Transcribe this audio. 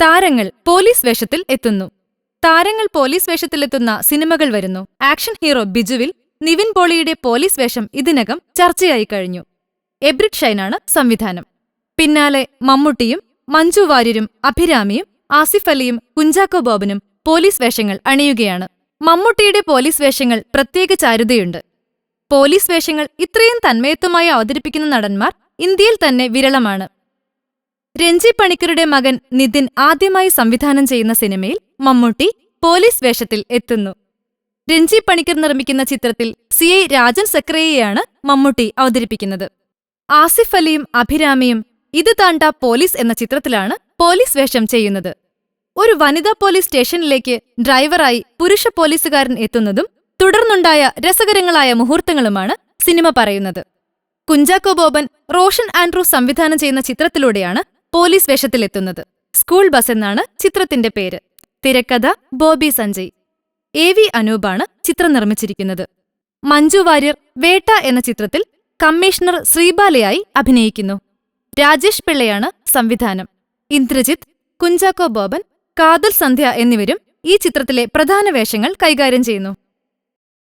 താരങ്ങൾ പോലീസ് വേഷത്തിൽ എത്തുന്നു. താരങ്ങൾ പോലീസ് വേഷത്തിലെത്തുന്ന സിനിമകൾ വരുന്നു. ആക്ഷൻ ഹീറോ ബിജുവിൽ നിവിൻ പോളിയുടെ പോലീസ് വേഷം ഇതിനകം ചർച്ചയായി കഴിഞ്ഞു. എബ്രിഡ് ഷൈനാണ് സംവിധാനം. പിന്നാലെ മമ്മൂട്ടിയും മഞ്ജു വാര്യരും അഭിരാമിയും ആസിഫ് അലിയും കുഞ്ചാക്കോ ബോബനും പോലീസ് വേഷങ്ങൾ അണിയുകയാണ്. മമ്മൂട്ടിയുടെ പോലീസ് വേഷങ്ങൾ പ്രത്യേക ചാരുതയുണ്ട്. പോലീസ് വേഷങ്ങൾ ഇത്രയും തന്മയത്വമായി അവതരിപ്പിക്കുന്ന നടന്മാർ ഇന്ത്യയിൽ തന്നെ വിരളമാണ്. രഞ്ജി പണിക്കരുടെ മകൻ നിതിൻ ആദ്യമായി സംവിധാനം ചെയ്യുന്ന സിനിമയിൽ മമ്മൂട്ടി പോലീസ് വേഷത്തിൽ എത്തുന്നു. രഞ്ജി പണിക്കർ നിർമ്മിക്കുന്ന ചിത്രത്തിൽ സി ഐ രാജൻ സക്രയെയാണ് മമ്മൂട്ടി അവതരിപ്പിക്കുന്നത്. ആസിഫ് അലിയും അഭിരാമിയും ഇത് താണ്ട പോലീസ് എന്ന ചിത്രത്തിലാണ് പോലീസ് വേഷം ചെയ്യുന്നത്. ഒരു വനിതാ പോലീസ് സ്റ്റേഷനിലേക്ക് ഡ്രൈവറായി പുരുഷ പോലീസുകാരൻ എത്തുന്നതും തുടർന്നുണ്ടായ രസകരങ്ങളായ മുഹൂർത്തങ്ങളുമാണ് സിനിമ പറയുന്നത്. കുഞ്ചാക്കോ ബോബൻ റോഷൻ ആൻഡ്രൂ സംവിധാനം ചെയ്യുന്ന ചിത്രത്തിലൂടെയാണ് പോലീസ് വേഷത്തിലെത്തുന്നത്. സ്കൂൾ ബസ് എന്നാണ് ചിത്രത്തിന്റെ പേര്. തിരക്കഥ ബോബി സഞ്ജയ്. എ വി അനൂപാണ് ചിത്രം നിർമ്മിച്ചിരിക്കുന്നത്. മഞ്ജു വാര്യർ വേട്ട എന്ന ചിത്രത്തിൽ കമ്മീഷണർ ശ്രീബാലയായി അഭിനയിക്കുന്നു. രാജേഷ് പിള്ളയാണ് സംവിധാനം. ഇന്ദ്രജിത്ത് കുഞ്ചാക്കോ ബോബൻ കാതൽ സന്ധ്യ എന്നിവരും ഈ ചിത്രത്തിലെ പ്രധാന വേഷങ്ങൾ കൈകാര്യം ചെയ്യുന്നു.